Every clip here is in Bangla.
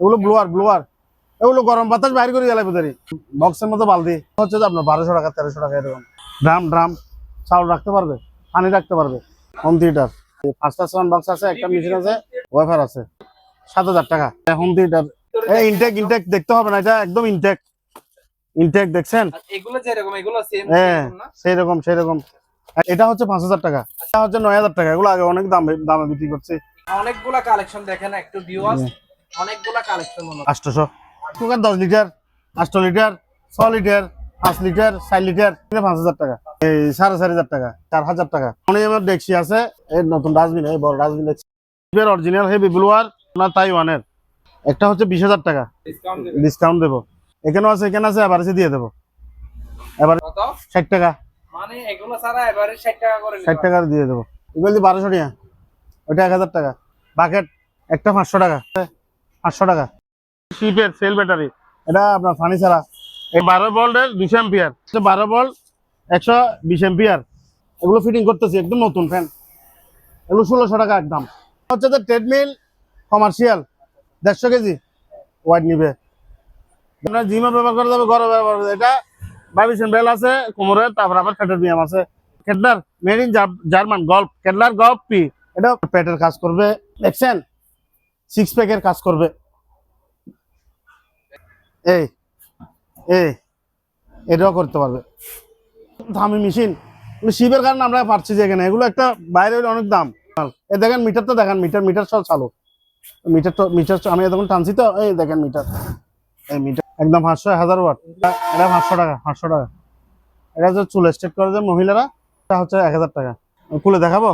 এগুলো ব্লোয়ার ব্লোয়ার এগুলো গরম বাতাস বাইর করে গেলে ভিতরে বক্সের মতো বালতি। হচ্ছে যে আপনার বারোশো টাকা তেরোশো টাকা এরকম। ড্রাম ড্রাম চাউল রাখতে পারবে পানি রাখতে পারবে। হোম থিয়েটার পাঁচটা সেভেন বক্স আছে একটা মেশিন আছে ওয়েফার আছে। সাত হাজার টাকা। হোম থিয়েটার এই ইনটেক ইনটেক দেখতে হবে না এটা একদম ইনটেক ইনটেক দেখছেন? এগুলো যেরকম এগুলো সেম হ্যাঁ সেই রকম সেই রকম এটা হচ্ছে পাঁচ হাজার টাকা। এটা হচ্ছে নয় হাজার টাকা। এগুলো আগে অনেক দাম দামে বিক্রি করছে। অনেকগুলা কালেকশন দেখেন একটু ভিউয়ার্স অনেকগুলা কালেকশন মনে হয়। আটশোশো। কুকার দশ লিটার আটশো লিটার ছ লিটার পাঁচ লিটার চার লিটার এটা পাঁচ হাজার টাকা। এই সাড়ে চার হাজার টাকা চার হাজার টাকা। অনেক আমার ডেক্সি আছে এই নতুন ডাস্টবিন এই বড় ডাস্টবিন অরিজিনাল হেভি ব্লুয়ার না তাইওয়ানের। একটা হচ্ছে বিশ হাজার টাকা। ডিসকাউন্ট দেবো। এখানেও আছে এখানে আছে এবার দিয়ে দেবো। কত? ষাট টাকা। মানে এগুলো ছাড়া এবারে 60 টাকা করে ষাট টাকা দিয়ে দেবো। এগুলো দিয়ে বারোশো টাকা। ওইটা এক হাজার টাকা। বাকেট একটা পাঁচশো টাকা। পাঁচশো টাকা। শিপের সেল ব্যাটারি এটা আপনার ছাড়া এই বারো ভোল্টের দুশো এম্পিয়ার বারো ভোল্ট একশো বিশ এম্পিয়ার এগুলো ফিটিং করতেছি একদম নতুন ফ্যান এগুলো ষোলোশো টাকা একদম। হচ্ছে যে ট্রেডমিল কমার্শিয়াল দেড়শো কেজি। ওয়াইড নিবে। আপনার জিমে ব্যবহার করা যাবে ঘরে ব্যবহার করা এটা ভাইব্রেশন বেল আছে কোমরে তারপর আবার ফ্যাটের ব্যায়াম আছে। Kettler made in German golf Kettler golf P এটা পেটের কাজ করবে। দেখছেন সিক্স প্যাকের কাজ করবে। এই এই, এটাও করতে পারবে। দামি মেশিন শিবের কারণে আমরা পারছি যে এখানে। এগুলো একটা বাইরে অনেক দাম। এ দেখেন মিটারটা দেখেন মিটার মিটার সব চালু মিটার তো মিটার আমি তখন টানছি তো। এই দেখেন মিটার এই মিটার একদম পাঁচশো, হাজার ওয়াট এটা পাঁচশো টাকা পাঁচশো টাকা। এটা হচ্ছে চুল স্ট্রেট করে যে মহিলারা। এটা হচ্ছে এক হাজার টাকা। খুলে দেখাবো?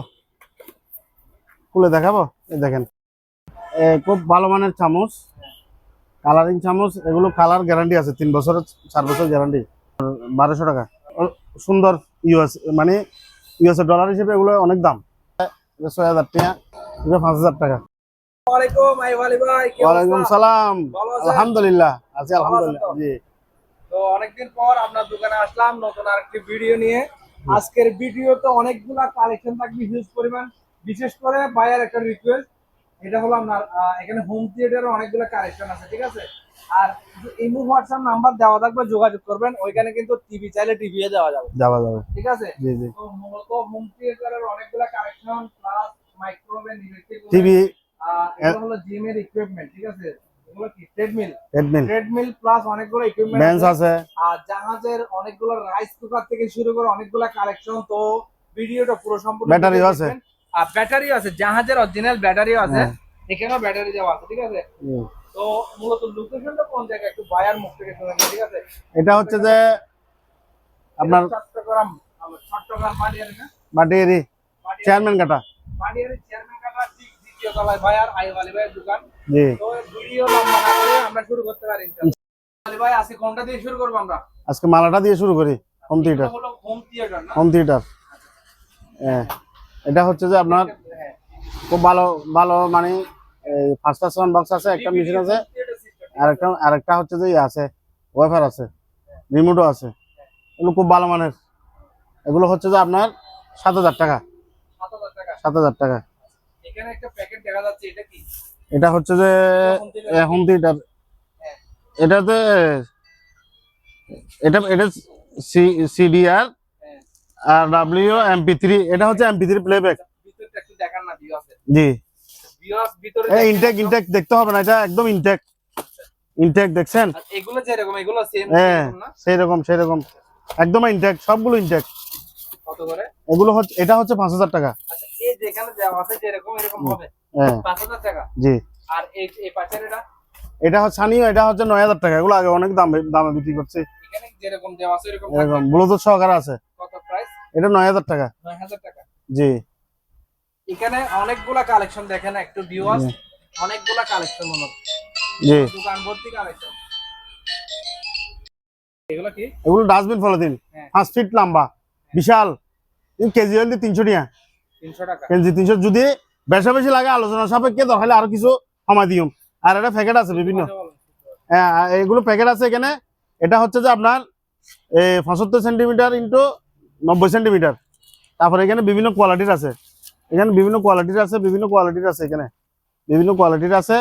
খুলে দেখাবো? এই দেখেন। খুব ভালো মানের চামচ কালারিং চামচ এগুলো কালার গ্যারান্টি আছে তিন বছরের চার বছর গ্যারান্টি বারোশো টাকা। সুন্দর ইউএস মানে ইউএসএ ডলার হিসেবে এগুলো অনেক দাম। ছয় হাজার টাকা এটা পাঁচ হাজার টাকা। ওয়ালাইকুম? সালাম। আলহামদুলিল্লাহ আছি আলহামদুলিল্লাহ তো? জি। তো? অনেকদিন পর আপনার দোকানে আসলাম নতুন আরেকটি ভিডিও নিয়ে। আজকের ভিডিওতে অনেকগুলা কালেকশন থাকবে হিউজ পরিমাণ। বিশেষ করে বায়ার একটা রিকোয়েস্ট এটা হলো আপনার এখানে হোম থিয়েটারের অনেকগুলো কালেকশন আছে ঠিক আছে? আর ইমো হোয়াটসঅ্যাপ নাম্বার দেওয়া থাকবে যোগাযোগ করবেন ওইখানে কিন্তু টিভি চাইলে টিভি এ যাওয়া যাবে। যাওয়া যাবে। ঠিক আছে? জি জি। তো মূলত হোম থিয়েটারের অনেকগুলো collection plus micro oven electric TV এটা হলো জিমের ইকুইপমেন্ট ঠিক আছে? এগুলো কি ট্রেডমিল এডমিন ট্রেডমিল প্লাস অনেকগুলো ইকুইপমেন্ট বেঞ্চ আছে। আর জাহাজের অনেকগুলো রাইস কুকার থেকে শুরু করে অনেকগুলো কালেকশন তো ভিডিওটা পুরো সম্পূর্ণ ব্যাটারিও দেখে আছে। আর ব্যাটারিও আছে জাহাজের অরিজিনাল ব্যাটারিও আছে হ্যাঁ। এখানেও ব্যাটারি দেওয়া আছে ঠিক আছে? তো মূলত লোকেশনটা কোন জায়গায়? একটু বায়ার মুখ থেকে শুনে ঠিক আছে? এটা হচ্ছে যে আপনার চট্টগ্রাম চট্টগ্রাম বানিয়ারি না? বাটিয়ারি চেয়ারম্যান কাটা। বানিয়ারি চেয়ারম্যান কাটা ঠিক দ্বিতীয় তলায় বায়ার আইওয়ালি ভাইয়ের দোকান। জি। তো ভিডিও লম্বা না করে আমরা শুরু করতে পারি ইনশাআল্লাহ। আইওয়ালি ভাই আজকে কোনটা দিয়ে শুরু করব আমরা? আজকে মালাটা দিয়ে শুরু করি হোম থিয়েটার হোম থিয়েটার না? হোম থিয়েটার হ্যাঁ। এটা হচ্ছে যে আপনার খুব ভালো ভালো মানে পাঁচটা সাউন্ড বক্স আছে একটা মেশিন আছে আরেকটা আরেকটা হচ্ছে যে ইয়ে আছে ওয়েফার আছে রিমোটও আছে এগুলো খুব ভালো মানের। এগুলো হচ্ছে যে আপনার সাত হাজার টাকা। সাত হাজার টাকা। এখানে এটা হচ্ছে যে হোম থিয়েটার। এটাতে এটা এটা সিডিআর হ্যাঁ আর ডাব্লিউ এমপি থ্রি এটা হচ্ছে এমপি থ্রি প্লেব্যাক জি। ইনটেক ইনটেক দেখতে হবে না এটা একদম ইনটেক ইনটেক দেখছেন? এগুলো যেরকম এগুলো সেম হ্যাঁ না? সেই রকম সেই একদম ইনটেক সবগুলো ইনটেক কত করে? এগুলো হচ্ছে এটা হচ্ছে পাঁচ হাজার টাকা। আচ্ছা এই যেখানে দেওয়া আছে যেরকম এরকম হবে? হ্যাঁ। পাঁচ হাজার টাকা? জি। আর এই এই পাশের এটা? এটা হচ্ছে স্থানীয় এটা হচ্ছে নয় হাজার টাকা। এগুলো আগে অনেক দাম দামে বিক্রি করছে। এখানে যেরকম দেওয়া আছে এরকম এরকম ব্লুটুথ সহকারে আছে। কত প্রাইস এটা নয় হাজার টাকা। নয় হাজার টাকা। জি। এখানে অনেকগুলা কালেকশন দেখেন একটু ভিউয়ার্স অনেকগুলা কালেকশন মনে জি। দোকান ভর্তি কালেকশন। এগুলো কি? এগুলো ডাস্টবিন হ্যাঁ। পাঁচ ফিট লম্বা। বিশাল। কেজি হলে তিনশো টাকা। তিনশো টাকা। কেজি তিনশো। যদি বেশা বেশি লাগে আলোচনা সাপেক্ষে দরকার আরও কিছু কমাই দিও। আর এটা প্যাকেট আছে বিভিন্ন। হ্যাঁ এগুলো প্যাকেট আছে এখানে। এটা হচ্ছে যে আপনার পঁচাত্তর সেন্টিমিটার ইন্টু নব্বই সেন্টিমিটার। তারপরে এখানে বিভিন্ন কোয়ালিটির আছে। এখানে বিভিন্ন কোয়ালিটির আছে বিভিন্ন কোয়ালিটির আছে এখানে। বিভিন্ন কোয়ালিটির আছে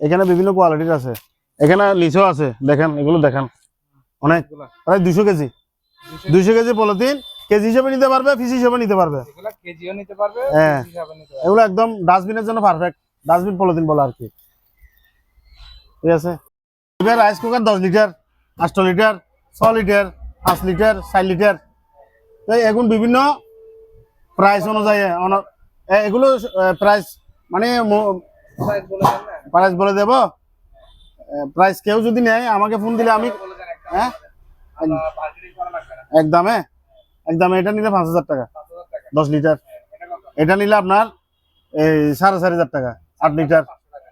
এখানে বিভিন্ন কোয়ালিটির আছে। এখানে নিচেও আছে দেখেন এগুলো দেখেন। অনেক। প্রায় দুশো কেজি। দুশো- কেজি পলিথিন কেজি হিসেবে নিতে পারবে ফিস হিসেবে নিতে পারবে। হ্যাঁ। এগুলো একদম ডাস্টবিনের জন্য পারফেক্ট ডাস্টবিন পলিথিন বলে আর কি। ঠিক আছে? এবার রাইস কুকার দশ লিটার আষ্ট লিটার ছ লিটার পাঁচ লিটার চার লিটার। এখন বিভিন্ন প্রাইস অনুযায়ী, অন- এগুলো প্রাইস মানে? প্রাইস বলে দেব প্রাইস কেউ যদি নেয়, আমাকে ফোন দিলে আমি হ্যাঁ। একদমে একদমে এটা নিলে পাঁচ হাজার টাকা, দশ লিটার এটা নিলে আপনার, এই সাড়ে চার হাজার টাকা, আট লিটার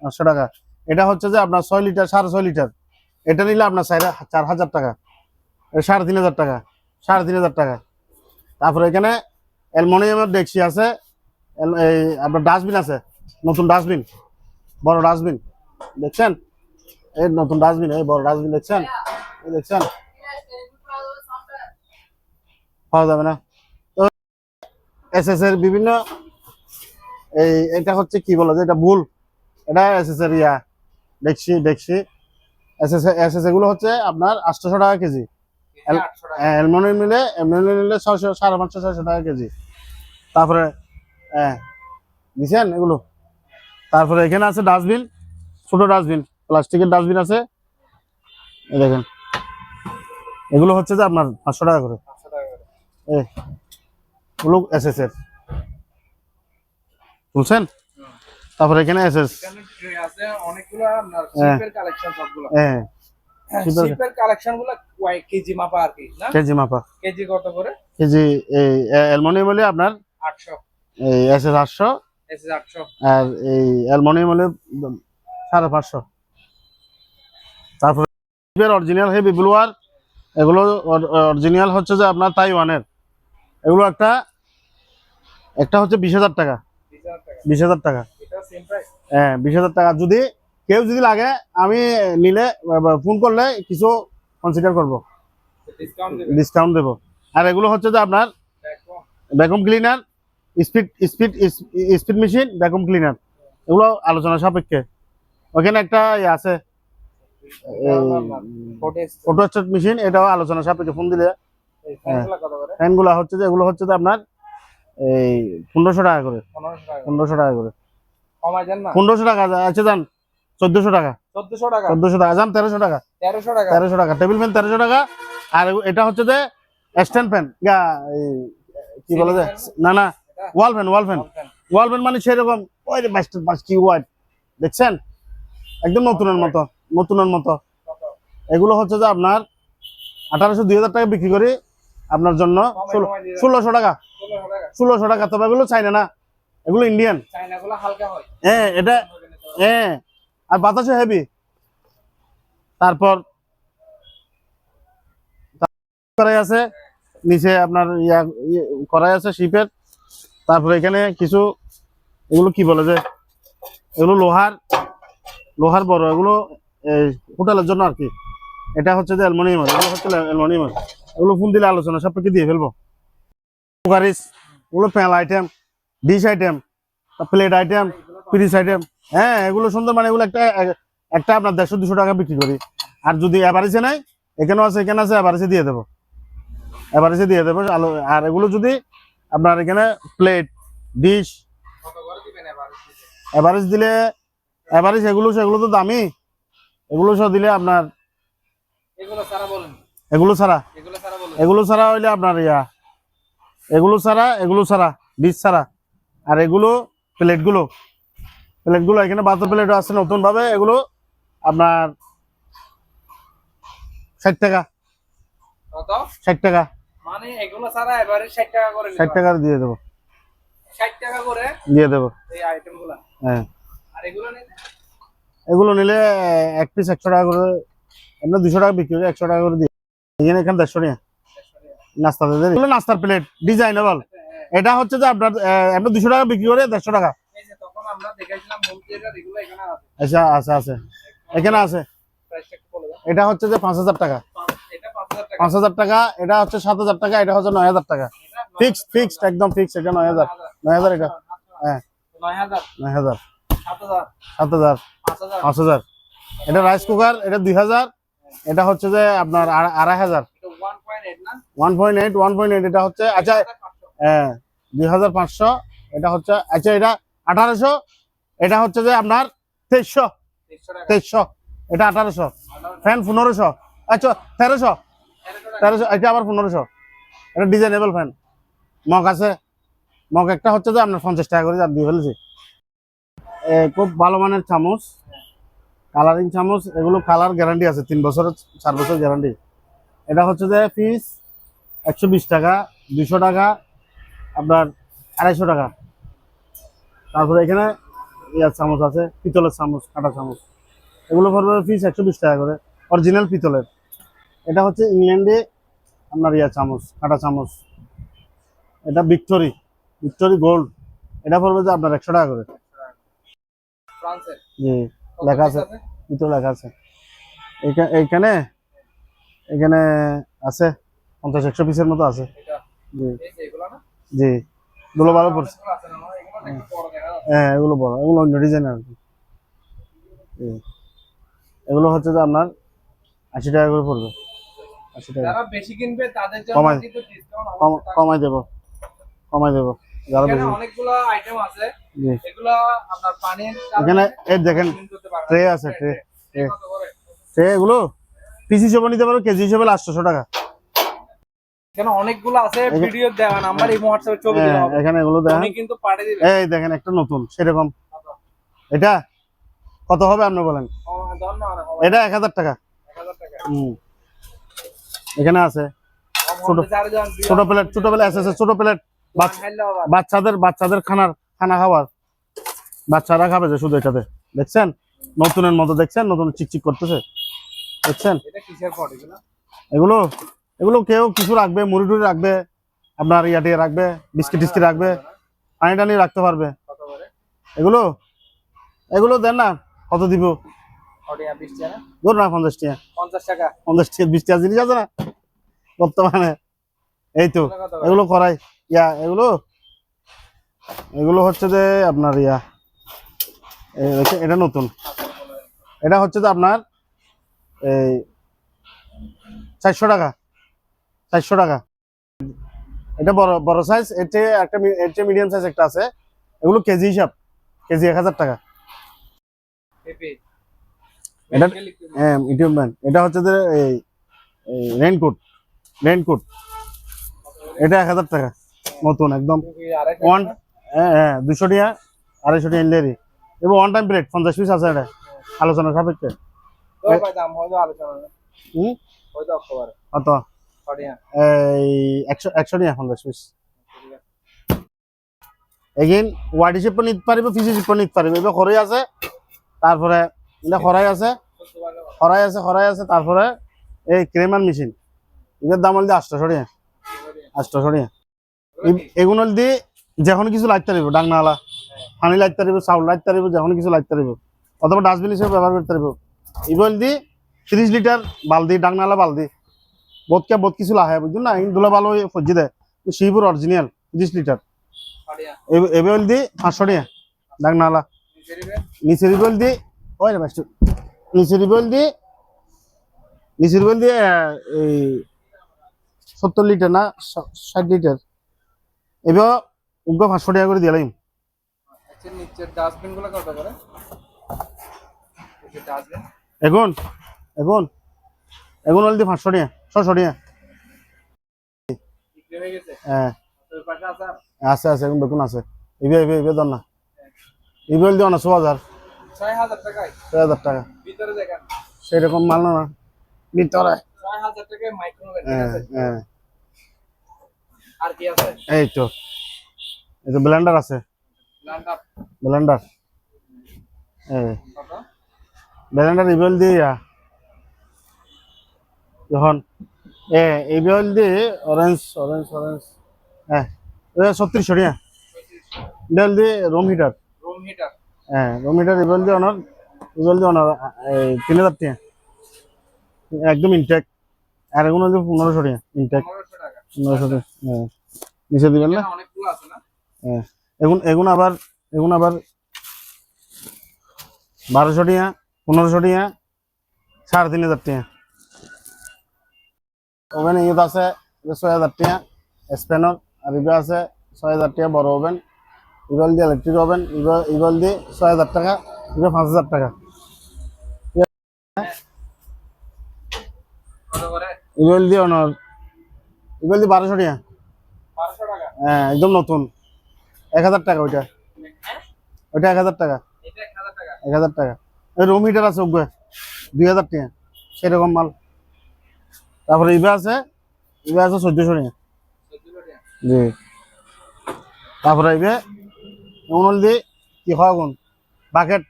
পাঁচশো টাকা এটা হচ্ছে যে আপনার ছয় লিটার সাড়ে ছয় লিটার এটা নিলে আপনার চার হাজার টাকা, সাড়ে তিন হাজার টাকা, সাড়ে তিন হাজার টাকা তারপরে এখানে অ্যালমোনিয়ামের ডেকসি আছে এই আপনার ডাস্টবিন আছে, নতুন ডাস্টবিন, বড় ডাস্টবিন, দেখছেন? এই নতুন ডাস্টবিন, এই বড় ডাস্টবিন দেখছেন? দেখছেন? পাওয়া যাবে না। তো এস এস এর বিভিন্ন, এই এটা হচ্ছে কি বলা এটা ভুল? এটা এস এস এর ইয়া দেখছি দেখছি এস এস এস এস এগুলো হচ্ছে আপনার আটশোশো টাকা কেজি। কেজি 800 টাকা। অ্যালমোনিয়াম নিলে অ্যালমোনিয়াম নিলে ছয়শো সাড়ে পাঁচশো ছয়শো টাকা কেজি। তারপরে হ্যাঁ দিছেন এগুলো? তারপরে এখানে আছে ডাস্টবিন ছোট ডাস্টবিন প্লাস্টিকের ডাস্টবিন আছে। দেখেন। এগুলো হচ্ছে যে আপনার পাঁচশো টাকা করে। 500 টাকা করে। এই এগুলো এস এস এর বুঝছেন তারপরে এখানে এস এস হ্যাঁ। শিপের কালেকশন হ্যাঁ শিপের- শিপের কালেকশনগুলো কেজি মাপা আর কি না? কেজি মাপা। কেজি কত করে? কেজি এই অ্যালমোনিয়াম হলে আপনার আটশো। এই এস এস আটশো। এসে আটশো। আর এই অ্যালমোনিয়াম হলে সাড়ে পাঁচশো। তারপরে অরিজিনাল হেভি ব্লুয়ার এগুলো অরিজিনাল হচ্ছে যে আপনার তাইওয়ানের। এগুলো একটা একটা হচ্ছে বিশ হাজার টাকা। বিশ হাজার টাকা। হ্যাঁ বিশ হাজার টাকা। যদি কেউ যদি লাগে আমি নিলে ফোন করলে কিছু কনসিডার করব। ডিসকাউন্ট দেবে। আর এগুলো হচ্ছে যে আপনার vacuum cleaner speed speed speed machine vacuum cleaner এগুলো আলোচনা সাপেক্ষে। ওখানে একটা ইয়ে আছে ফটো স্টেট মেশিন এটাও আলোচনা সাপেক্ষে ফোন দিলে। ফ্যানগুলো হচ্ছে যে এগুলো হচ্ছে যে আপনার এই পনেরোশো টাকা করে। পনেরোশো টাকা করে। পনেরোশো টাকা আছে যান চোদ্দশো টাকা। চোদ্দশো টাকা। চোদ্দশো টাকা। যান তেরোশো টাকা। তেরোশো টাকা। তেরোশো টাকা। টেবিল ফ্যান তেরোশো টাকা। আর এটা হচ্ছে যে স্ট্যান্ড ফ্যান এই কি বলে যে? না না। Wall fan wall fan. Wall fan মানে সেরকম ওই যে বাইশটা পাঁচ কি ওয়াট দেখছেন? একদম নতুনের মতো নতুনের মতো। এগুলো হচ্ছে যে আপনার আঠারোশো দুই হাজার টাকা বিক্রি করি আপনার জন্য। ষোলোশো টাকা। ষোলোশো টাকা। তবে এগুলো চাইনা না। এগুলো ইন্ডিয়ান হ্যাঁ এটা হ্যাঁ। আর বাতাসে হেভি তারপর করাই আছে, নিচে আপনার ইয়া ইয়ে করাই আছে শিপের। তারপরে এখানে কিছু, এগুলো কি বলে যে, এগুলো লোহার লোহার বড়, এগুলো হোটেলের জন্য আর কি। এটা হচ্ছে যে অ্যালমোনিয়াম এগুলো হচ্ছে অ্যালমোনিয়াম এগুলো ফোন দিলে আলোচনা সাপেক্ষে দিয়ে ফেলব। কুকারিস এগুলো Pal item, dish item, plate item পিরিস item. হ্যাঁ এগুলো সুন্দর মানে এগুলো একটা একটা আপনার দেড়শো দুশো টাকা বিক্রি করি। আর যদি অ্যাভারেজে নাই এখানেও আছে এখানে আছে অ্যাভারেজে দিয়ে দেবো। অ্যাভারেজে দিয়ে দেবো আলো আর এগুলো যদি আপনার এখানে প্লেট ডিশ অ্যাভারেজ দিলে অ্যাভারেজ এগুলো সেগুলো তো দামি। এগুলো সব দিলে আপনার এগুলো ছাড়া এগুলো এগুলো ছাড়া হইলে আপনার ইয়া এগুলো ছাড়া এগুলো ছাড়া ডিশ ছাড়া। আর এগুলো প্লেটগুলো প্লেটগুলো এখানে বাতার প্লেট আছে নতুন ভাবে এগুলো আপনার ষাট টাকা। ষাট টাকা। মানে এগুলো সারা এবারে ষাট টাকা করে ষাট টাকা দিয়ে দেবো। ষাট টাকা করে? দিয়ে দেবো। এই হ্যাঁ। আর এগুলো নিলে? এগুলো নিলে এক পিস একশো টাকা করে এমনি দুশো টাকা বিক্রি করে একশো টাকা করে দিয়ে এখানে এখানে দেড়শো নিয়ে। নাস্তা দেয়। নাস্তার প্লেট ডিজাইনেবল। এটা হচ্ছে যে আপনার এমনি দুশো টাকা বিক্রি করে দেড়শো টাকা। আমরা দেখেছিলাম হোম থিয়েটার এগুলো এখানে আছে। আচ্ছা আছে আছে। এখানে আছে। এটা হচ্ছে যে পাঁচ হাজার টাকা। পাঁচ- এটা হাজার টাকা। এটা হচ্ছে সাত হাজার টাকা এটা হচ্ছে নয় হাজার টাকা। এটা ফিক্সড ফিক্সড একদম ফিক্সড এটা নয় হাজার। নয় হাজার। এটা। হ্যাঁ। নয় হাজার। সাত হাজার। পাঁচ হাজার। এটা রাইস কুকার এটা দুই হাজার। এটা হচ্ছে যে আপনার আড়া- আড়াই হাজার। এটা ওয়ান পয়েন্ট এইট না? One point eight one point eight এটা হচ্ছে আচ্ছা হ্যাঁ দুই হাজার পাঁচশো এটা হচ্ছে আচ্ছা এটা আঠারোশো এটা হচ্ছে যে আপনার তেইশশো। তেইশশো এটা আঠারোশো। ফ্যান পনেরোশো। আচ্ছা তেরোশো। তেরোশো এটা আবার পনেরোশো। এটা ডিজাইনেবল ফ্যান। মগ আছে। মগ একটা হচ্ছে যে আপনার পঞ্চাশ টাকা করে দিয়ে ফেলেছি। এ, খুব ভালো মানের চামচ। কালারিং চামচ। এগুলো কালার গ্যারান্টি আছে। তিন বছরের চার বছর গ্যারান্টি। এটা হচ্ছে যে পিস একশো বিশ টাকা দুশো টাকা আপনার আড়াইশো টাকা। তারপরে এখানে ইয়ার চামচ আছে পিতলের চামচ কাটা চামচ। এগুলো পড়বে পিস একশো বিশ টাকা করে অরিজিনাল পিতলের। এটা হচ্ছে ইংল্যান্ডে আপনার ইয়া চামচ কাটা চামচ। এটা ভিক্টোরি ভিক্টোরি গোল্ড। এটা পড়বে যে আপনার একশো টাকা করে। জি লেখা আছে ভিতরে লেখা আছে। এইখানে এখানে আছে পঞ্চাশ একশো পিসের মতো আছে। জি। জি। এগুলো ভালো পড়ছে। হ্যাঁ এগুলো বড় এগুলো অন্য ডিজাইন আর কি। এগুলো হচ্ছে যে আপনার আশি টাকা করে পড়বে। আশি টাকা। যারা বেশি কিনবে তাদের জন্য কমাই- কম- কমাই দেবো কমাই দেবো যারা বেশি। অনেকগুলো আইটেম আছে। এগুলো আপনার পানির এখানে এই দেখেন ট্রে আছে ট্রে ট্রে ট্রে এগুলো পিস হিসেবে নিতে পারো কেজি হিসেবে আটশোশো টাকা। এখানে অনেকগুলো আছে ভিডিও দেওয়া নাম্বার এই হোয়াটসঅ্যাপে ছবি দিলে হ্যাঁ, এখানে এগুলো দেখেন উনি কিন্তু পাঠিয়ে দিবে এই দেখেন একটা নতুন সেরকম। এটা? কত হবে আপনি বলেন? এটা টাকা। হুম। এখানে আছে। ছোট ছোট প্লেট ছোট প্লেট আছে ছোট বাচ্চাদের বাচ্চাদের খানার খানা খাবার বাচ্চারা খাবে যে শুধু এটাতে। দেখছেন? নতুনের মতো দেখছেন? নতুন চিকচিক করতেছে। দেখছেন? এগুলো এগুলো কেউ কিছু রাখবে, মুড়ি টুড়ি রাখবে, আপনার ইয়াটিয়ে রাখবে, বিস্কিট টিস্কিট রাখবে, পানি টানি রাখতে পারবে। এগুলো এগুলো দেন না, কত দিব? না জিনিস না? বর্তমানে। এই তো, এগুলো করাই। ইয়া, এগুলো এগুলো হচ্ছে যে আপনার ইয়া এটা নতুন। এটা হচ্ছে যে আপনার এই চারশো টাকা। চারশো টাকা। এটা বড় বড় সাইজ এর চেয়ে একটা এর চেয়ে মিডিয়াম সাইজ একটা আছে। এগুলো কেজি হিসাব কেজি এক হাজার টাকা। এটা-। হ্যাঁ মিডিয়াম এটা হচ্ছে যে এই রেনকোট রেনকোট এটা এক হাজার টাকা নতুন একদম ওয়ান হ্যাঁ হ্যাঁ দুশো টিয়া আড়াইশো টিয়া ইনলেরি এবং ওয়ান টাইম প্লেট পঞ্চাশ পিস আছে এটা আলোচনা। সাপেক্ষে হয়তো এই একশো আছে, তারপরে আছে আছে আছে, তারপরে এই ক্রেমার মেশিন এটার দাম হল দিয়ে আটশো টিয়া আটশো টিয়া এগুলো দিয়ে যখন কিছু লাগতে পারিব ডাংনালা পানি লাগতে পারিব, চাউল লাগতে পারিব, যখন কিছু লাগতে পারিব, অথবা ডাস্টবিন হিসেবে ব্যবহার করতে পারিব। ইবল দি ত্রিশ লিটার বালদি ডাংনালা বালদি বোধকে বোধ কিছু লাহে বুঝুন না? দুলা ভালো ফজি দেয়। শিবুর অরিজিনাল ত্রিশ লিটার। এবেল দি পাঁচশো টাকা নিচে দিবে নিচের ইবল দি ওই রে বাস্টু নিচের ইবল দি নিচের ইবল দি এই সত্তর লিটার না ষাট লিটার। এবার উগ্র পাঁচশো টাকা করে দিলাম আচ্ছা এখন এখন এখন দি পাঁচশো টাকা ছশো বিক্রি হয়ে। আছে আছে এখন বেগুন আছে। ইবে ইবে ইবে দর না। ইবে দিও না ছ হাজার ছয় হাজার টাকা। সেরকম মাল না ভিতরে। হ্যাঁ হ্যাঁ। এই তো। এই তো ব্লেন্ডার আছে। ব্লেন্ডার ব্লেন্ডার ইবেল দিয়ে যখন এ ইবেল দিয়ে অরেঞ্জ অরেঞ্জ অরেঞ্জ হ্যাঁ ছত্রিশশো টাকা ইবেল দিয়ে রুম হিটার। Room heater. হ্যাঁ রুম হিটার ইবেল দিয়ে অনার ইবেল দিয়ে অনার তিন হাজার টাকা। একদম ইনটেক আর এগুলো হচ্ছে পনেরোশো টাকা ইনটেক পনেরোশো টাকা। হ্যাঁ নিচে দিবেন না? হ্যাঁ এগুন এগুন আবার এগুন আবার বারোশো টিয়া পনেরোশো টিয়া সাড়ে তিন হাজার টিয়া ওভেন ইউথ আছে ছয় হাজার টিয়া আর ইবে আছে, ছয় হাজার টিয়া বড় ওভেন। ইগল দিয়ে ইলেকট্রিক ওভেন ইগল দিয়ে ছয় হাজার টাকা ইবে পাঁচ হাজার টাকা। ইগল দিয়ে অনার ইগল দিয়ে বারোশো টিয়া হ্যাঁ একদম নতুন। এক হাজার টাকা ওইটা। ওইটা এক হাজার টাকা। এক হাজার টাকা। রুম হিটার আছে ওগুলো দুই হাজার টাকা। সেরকম মাল। তারপরে ইবে আছে ইবে আছে চোদ্দশো টাকা। জি। তারপরে ইবে উনল দিয়ে কি গুণ বাকেট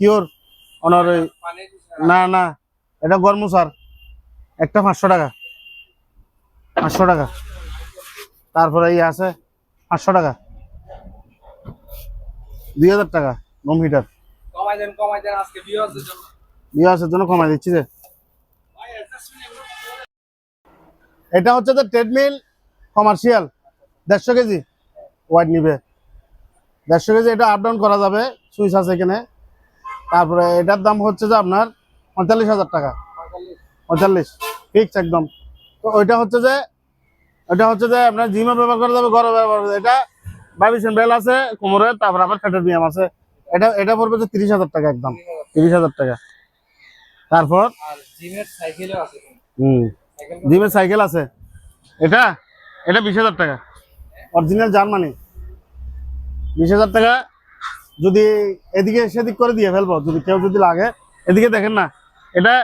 কিওর ওনার ওই না না এটা গরম সার একটা পাঁচশো টাকা। পাঁচশো টাকা। তারপরে ইয়ে আছে পাঁচশো টাকা। দুই হাজার টাকা রুম হিটার কমাই দেন কমাই দেন আজকে ইয়ে আছে জন্য কমাই দিচ্ছি যে ভাই adjustment এগুলো এটা হচ্ছে যে ট্রেডমিল কমার্শিয়াল দেড়শো কেজি। ওয়াইড নিবে। দেড়শো কেজি এটা আপ ডাউন করা যাবে সুইচ আছে এখানে। তারপরে এটার দাম হচ্ছে যে আপনার পঁয়তাল্লিশ হাজার টাকা। পঁয়তাল্লিশ ফিক্স একদম। তো ওইটা হচ্ছে যে ওইটা হচ্ছে যে আপনার জিমে ব্যবহার করা যাবে ঘরে ব্যবহার করা এটা ভাবিছেন বেল আছে কোমরে তারপর আবার ফ্যাটের ব্যায়াম আছে। এটা এটা পড়বে যে তিরিশ হাজার টাকা একদম। তিরিশ হাজার। টাকা। তারপর জিমের সাইকেলও আছে। হুম। জিমের সাইকেল আছে। এটা? এটা বিশ হাজার টাকা। Original Germany. বিশ হাজার টাকা যদি এদিকে সেদিক করে দিয়ে ফেলব যদি কেউ যদি লাগে। এদিকে দেখেন না এটা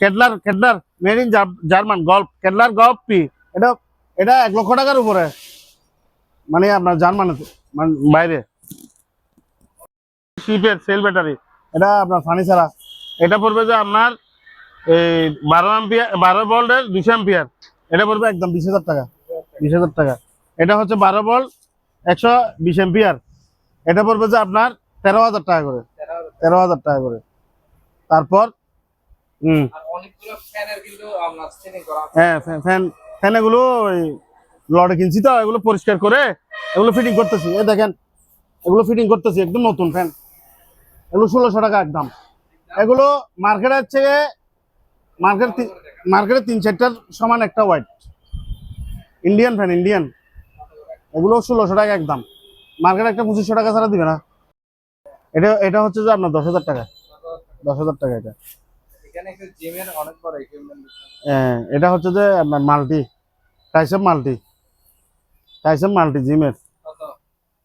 Kettler Kettler made in German golf Kettler golf P এটা এটা এক লক্ষ টাকার উপরে। মানে আপনার জার্মান মানে বাইরে। শিপের সেল ব্যাটারি এটা আপনার ফানি ছাড়া এটা পড়বে যে আপনার এই বারো আম্পিয়ার বারো ভোল্টের দুশো আম্পিয়ার এটা পড়বে একদম বিশ হাজার টাকা। বিশ হাজার টাকা। এটা হচ্ছে বারো ভোল্ট একশো বিশ এম্পিয়ার এটা পড়বে যে আপনার তেরো হাজার টাকা করে। তেরো হাজার। টাকা করে। তারপর, হুম। হ্যাঁ ফ্যান ফ্যান এগুলো ওই লড়ে কিনছি তো, এগুলো পরিষ্কার করে এগুলো ফিটিং করতেছি। এ দেখেন, এগুলো ফিটিং করতেছি, একদম নতুন ফ্যান। এগুলো ষোলোশো টাকা একদম। এগুলো মার্কেটের থেকে মার্কেট মার্কেটে তিন চারটার সমান একটা হোয়াইট ইন্ডিয়ান ফ্যান ইন্ডিয়ান এগুলো ষোলোশো টাকা একদম। মার্কেটে একটা পঁচিশশো টাকা ছাড়া দিবে না। এটা এটা হচ্ছে যে আপনার দশ হাজার টাকা। দশ হাজার টাকা এটা। হ্যাঁ, এটা হচ্ছে যে আপনার মাল্টি। টাইসব মাল্টি। টাইসব মাল্টি জিমের।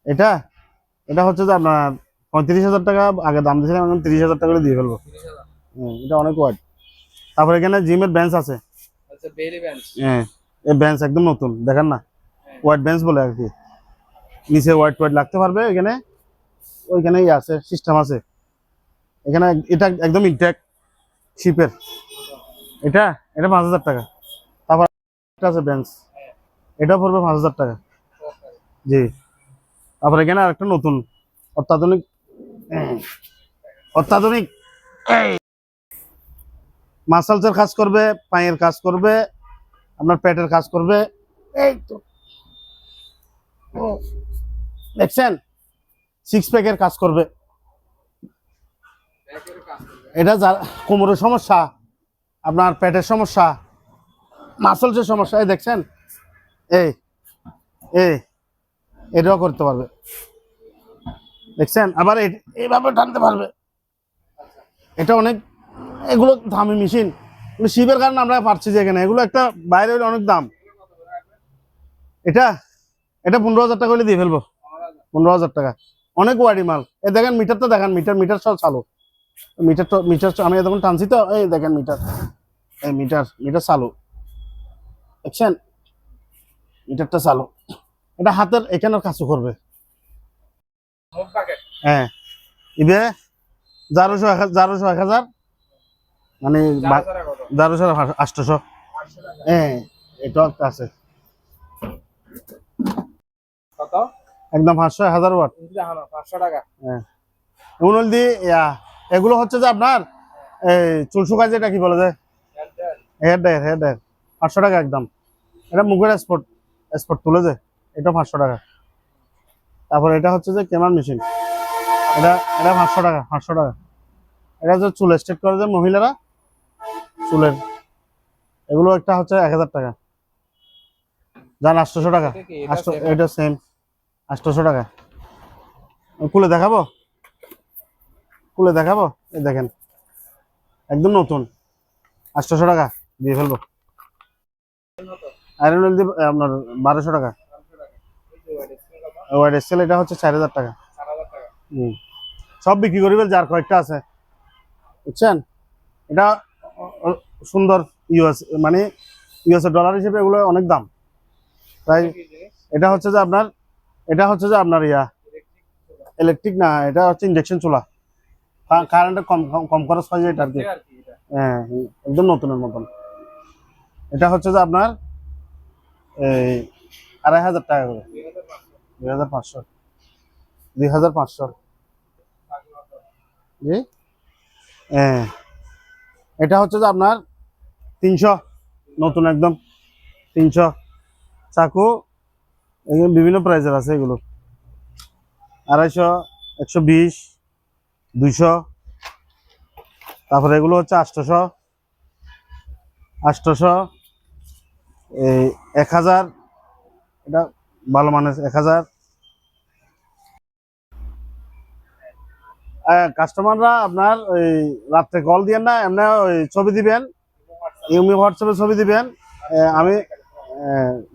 এটা এটা হচ্ছে যে আপনার পঁয়ত্রিশ হাজার টাকা। আগে দাম দিয়েছিলাম এখন তিরিশ হাজার টাকা করে দিয়ে ফেলব। হ্যাঁ, এটা অনেক ওয়াইড তারপরে এখানে জিমের বেঞ্চ আছে। আচ্ছা বেলি বেঞ্চ হ্যাঁ এই বেঞ্চ একদম নতুন দেখেন না? হোয়াইট বেঞ্চ বলে আর কি। নিচে হোয়াইট হোয়াইট লাগতে পারবে এখানে ওইখানে ইয়ে আছে সিস্টেম আছে। এখানে এটা একদম ইনটেক শিপের এটা এটা পাঁচ হাজার টাকা। তারপর একটা আছে বেঞ্চ এটা পড়বে পাঁচ হাজার টাকা। জি। তারপর এখানে আরেকটা নতুন। অত্যাধুনিক অত্যাধুনিক। মাসালসের কাজ করবে, পায়ের কাজ করবে, আপনার পেটের কাজ করবে। এই তো। দেখছেন? সিক্স প্যাকের কাজ করবে। এটা যার কোমরের সমস্যা, আপনার পেটের সমস্যা, মাসলসের সমস্যা, এই দেখছেন? এই এই, এটাও করতে পারবে। দেখছেন? আবার এই- এইভাবে টানতে পারবে। এটা অনেক এগুলো দামি মেশিন। শিবের কারণে আমরা পারছি যে এখানে। এগুলো একটা বাইরে অনেক দাম। এটা? এটা পনেরো হাজার টাকা হলে দিয়ে ফেলব। পনেরো হাজার টাকা। অনেক ওয়ারি মাল। এ দেখেন মিটারটা দেখেন। মিটার মিটার সব চালু। মিটার তো মিটার আমি তখন টানছি তো, এই দেখেন মিটার। এই মিটার মিটার চালু। দেখছেন? মিটারটা চালু। এটা হাতের এখানের কাজও করবে। হ্যাঁ। ইবে? যারোশো এক হাজার। মানে বা- চার কত আটশোশো হ্যাঁ একটা আছে। কত? একদম পাঁচশো হাজার ওয়াট। পাঁচশো টাকা। উনুল দিয়ে ইয়া এগুলো হচ্ছে যে আপনার এই চুল শুকায় যেটা কি বলে যে? Hair dryer. হেয়ার ড্রায়ার পাঁচশো টাকা একদম। এটা মুখের স্পট স্পট তুলে যে এটা পাঁচশো টাকা। তারপর এটা হচ্ছে যে কেমার মেশিন। এটা এটা পাঁচশো টাকা পাঁচশো টাকা। এটা যে চুল স্ট্রেট করে যে মহিলারা চুলের। এগুলো একটা হচ্ছে এক হাজার টাকা। যান আটশোশো টাকা। এটা? সেম আটশোশো টাকা। খুলে দেখাবো? খুলে দেখাবো? এই দেখেন। একদম নতুন। আটশোশো টাকা। দিয়ে ফেলব। আয়রন অয়েল দিয়ে আপনার বারোশো টাকা। ওয়াইড এক্সেল এটা হচ্ছে চার হাজার টাকা। হুম। সব বিক্রি করিবেন যার কয়েকটা আছে। বুঝছেন? এটা সুন্দর ইউএস মানে ইউএস ডলার হিসেবে এগুলো অনেক দাম। তাই এটা হচ্ছে যে আপনার এটা হচ্ছে যে আপনার ইয়া ইলেকট্রিক না এটা হচ্ছে ইন্ডাকশন চুলা। কারেন্টে কম কম- খরচ হয় যায় এটা আর কি। হ্যাঁ একদম নতুনের মতন। এটা হচ্ছে যে আপনার এই আড়াই হাজার টাকা করে। দুই হাজার পাঁচশো। দুই হাজার পাঁচশো। জি? হ্যাঁ। এটা হচ্ছে যে আপনার তিনশো, নতুন একদম, তিনশো। চাকু, এগুলো বিভিন্ন প্রাইজের আছে এগুলো। আড়াইশো, একশো বিশ, দুইশো। তারপরে এগুলো হচ্ছে আটশোশো আটশোশো, এই এক হাজার এটা ভালো মানের এক হাজার কাস্টমাররা আপনার ওই রাত্রে কল দিবেন না, এমনি ওই ছবি দিবেন। ইউমি হোয়াটসঅ্যাপে ছবি দিবেন আমি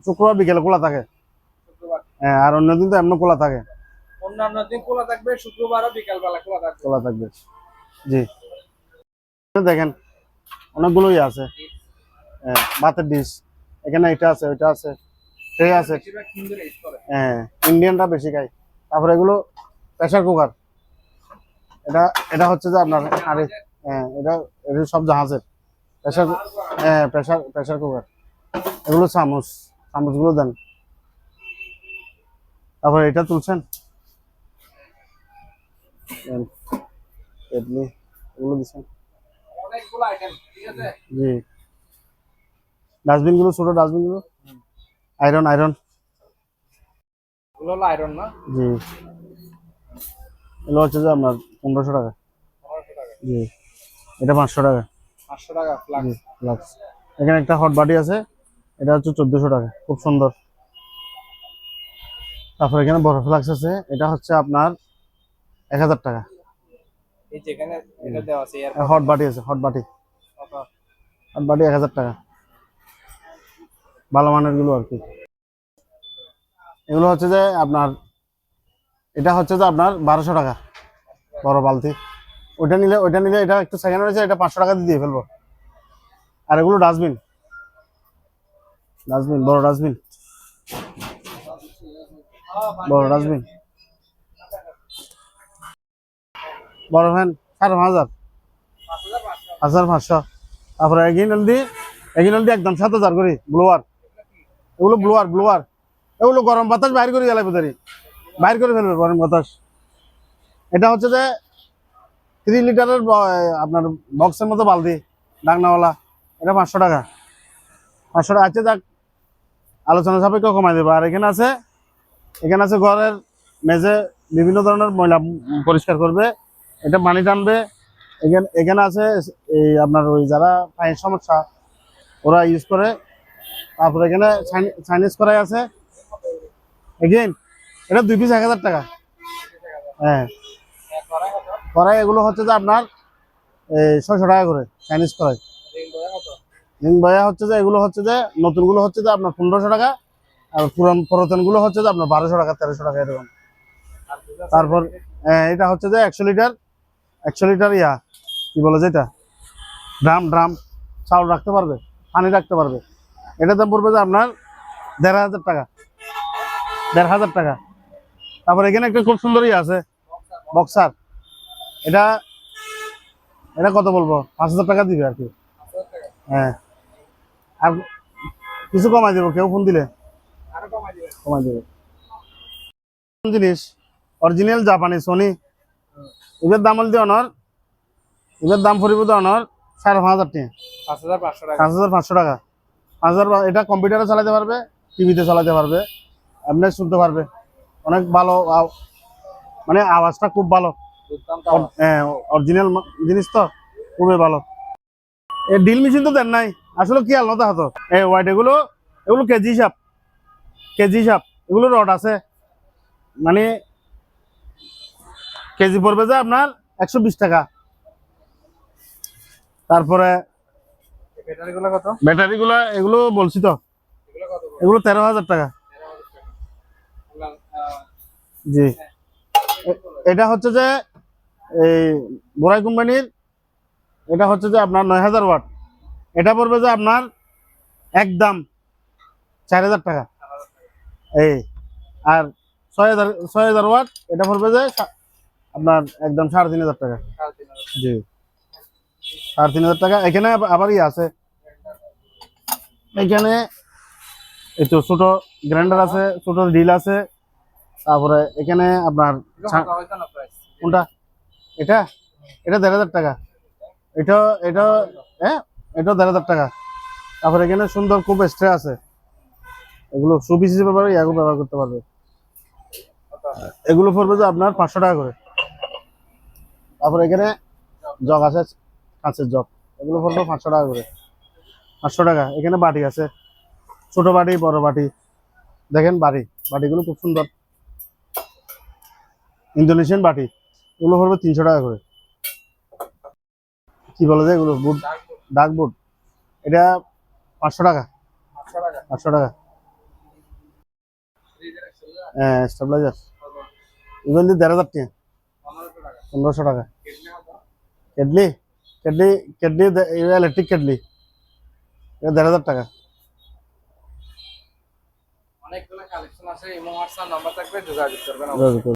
শুক্রবার বিকেলে খোলা থাকে। এ, আর অন্যদিন তো এমনি খোলা থাকে। অন্যান্য দিন খোলা থাকবে শুক্রবারও বিকালবেলা খোলা থাকবে। খোলা থাকবে। জি। দেখেন অনেকগুলোই আছে। হ্যাঁ ভাতের ডিশ এখানে এটা আছে ওইটা আছে ট্রে আছে। হ্যাঁ ইন্ডিয়ানটা বেশি খাই তারপরে এগুলো প্রেসার কুকার এটা এটা হচ্ছে যে আপনার আরে হ্যাঁ এটা এটা সব জাহাজের। প্রেসার হ্যাঁ প্রেসার প্রেসার কুকার এগুলো চামচ। চামচগুলো দেন। তারপরে এটা তুলছেন। এগুলো দিচ্ছেন জি। ডাস্টবিনগুলো ছোট ডাস্টবিনগুলো। Iron iron. এগুলো আয়রন না? জি। এগুলো হচ্ছে যে আপনার পনেরোশো টাকা। জি। এটা পাঁচশো টাকা। পাঁচশো টাকা ফ্লাক্স জি লাক্স এখানে একটা হট বাটি আছে এটা হচ্ছে চোদ্দোশো টাকা খুব সুন্দর। তারপর এখানে বড় ফ্লাক্স আছে এটা হচ্ছে আপনার এক হাজার টাকা। এই যেখানে এটা দেওয়া আছে হট বাটি আছে হট বাটি। হট বাটি এক হাজার টাকা। ভালো মানেরগুলো আর কি। এগুলো হচ্ছে যে আপনার এটা হচ্ছে যে আপনার বারোশো টাকা বড় বালতি। ওইটা নিলে ওইটা নিলে এটা একটু সেকেন্ড হয়েছে এটা পাঁচশো টাকা দিয়ে ফেলব। আর এগুলো ডাস্টবিন ডাস্টবিন বড় ডাস্টবিন বড় ডাস্টবিন বড় ফ্যান সাড়ে পাঁচ হাজার। হাজার পাঁচশো। তারপরে এগিনাল দিয়ে এগিনাল দিয়ে একদম সাত হাজার করি ব্লোয়ার এগুলো ব্লোয়ার ব্লোয়ার এগুলো গরম বাতাস বাইর করে তারি। বাইর করে ফেলবে গরম বাতাস। এটা হচ্ছে যে থ্রি লিটারের আপনার বক্সের মতো বালতি, ডাকনাওয়ালা। এটা পাঁচশো টাকা। পাঁচশো টাকা। আছে যাক। আলোচনা সাপেক্ষে কমাই দেবো। আর এখানে আছে এখানে আছে ঘরের মেঝে বিভিন্ন ধরনের ময়লা পরিষ্কার করবে, এটা পানি টানবে। এখানে এখানে আছে, এই আপনার ওই যারা পায়ের সমস্যা, ওরা ইউজ করে। তারপরে এখানে চাইনি- চাইনিজ করাই আছে। এগেন এটা দুই পিস এক হাজার টাকা। হ্যাঁ। কড়াই এগুলো হচ্ছে যে আপনার ছয়শো টাকা করে চাইনিজ কড়াই। রিং বয়া হচ্ছে যে এগুলো হচ্ছে যে নতুনগুলো হচ্ছে যে আপনার পনেরোশো টাকা, আর পুরান পুরাতনগুলো হচ্ছে যে আপনার বারোশো টাকা, তেরোশো টাকা এরকম। তারপর এটা হচ্ছে যে একশো লিটার একশো লিটার ইয়া, কি বলে যেটা ড্রাম ড্রাম, চাউল রাখতে পারবে, পানি রাখতে পারবে। এটা দাম পড়বে যে আপনার দেড় হাজার টাকা, দেড় হাজার টাকা। তারপর এখানে একটা খুব সুন্দর ইয়ে আছে, বক্সার। এটা এটা কত বলব? পাঁচ হাজার টাকা দিবে আর কি। হ্যাঁ। আর কিছু কমাই দেবো কেউ ফোন দিলে? কমাই দেবে। জিনিস? অরিজিনাল জাপানি সোনি এবার দাম হল দিয়ে অনর এবার দাম পড়িব দিয়ে অনর সাড়ে পাঁচ হাজার টাকা। পাঁচ হাজার পাঁচশো টাকা। পাঁচ হাজার পাঁচশো টাকা। পাঁচ হাজার এটা কম্পিউটারে চালাতে পারবে টিভিতে চালাতে পারবে এমনি শুনতে পারবে। অনেক ভালো মানে আওয়াজটা খুব ভালো। দুর্দান্ত অরিজিনাল জিনিস তো খুবই ভালো। এই ডিল মেশিন তো দেন নাই। আসলে কি আলাদা হতো এই হোয়াইট এগুলো এগুলো কেজি হিসাব। কেজি হিসাব। এগুলো রড আছে। মানে কেজি পড়বে যে আপনার একশো বিশ টাকা। তারপরে ব্যাটারি গুলো কত? ব্যাটারি গুলো এগুলো বলছি তো। এগুলো তেরো হাজার টাকা। জি। এটা হচ্ছে যে এই বোরাই কোম্পানির এটা হচ্ছে যে আপনার নয় হাজার ওয়াট। এটা পড়বে যে আপনার একদম চার হাজার টাকা। এই আর ছয় হাজার ছয় হাজার ওয়াট এটা পড়বে যে আপনার একদম সাড়ে তিন হাজার টাকা। জি সাড়ে তিন হাজার টাকা। এখানে আব- আবার ইয়ে আছে। এখানে এই তো ছোট গ্রাইন্ডার আছে ছোট ডিল আছে। তারপরে এখানে আপনার? কোনটা? এটা? এটা দেড় হাজার টাকা। এটা এটা হ্যাঁ? এটা দেড় হাজার টাকা। তারপরে এখানে সুন্দর খুব স্ট্রে আছে। এগুলো সুপিস হিসেবে ব্যবহার ইয়াগুলো ব্যবহার করতে পারবে। এগুলো পড়বে যে আপনার পাঁচশো টাকা করে। তারপরে এখানে জগ আছে কাঁচের জগ। এগুলো পড়বে পাঁচশো টাকা করে। পাঁচশো টাকা। এখানে বাটি আছে। ছোট বাটি, বড় বাটি। দেখেন বাটি। বাটিগুলো খুব সুন্দর। ইন্দোনেশিয়ান বাটি। এগুলো পড়বে তিনশো টাকা করে কি বলে যে এগুলো বুট ডাক বুট এটা পাঁচশো টাকা পাঁচশো টাকা। হ্যাঁ স্টেবিলাইজার? এগুলো দিয়ে দেড় হাজার টাকা পনেরোশো টাকা। Kettle kettle kettle electric kettle এটা দেড় হাজার টাকা অনেকগুলো কালেকশন আছে ইমো হোয়াটসঅ্যাপ নাম্বার থাকবে যোগাযোগ করবেন যোগাযোগ করুন।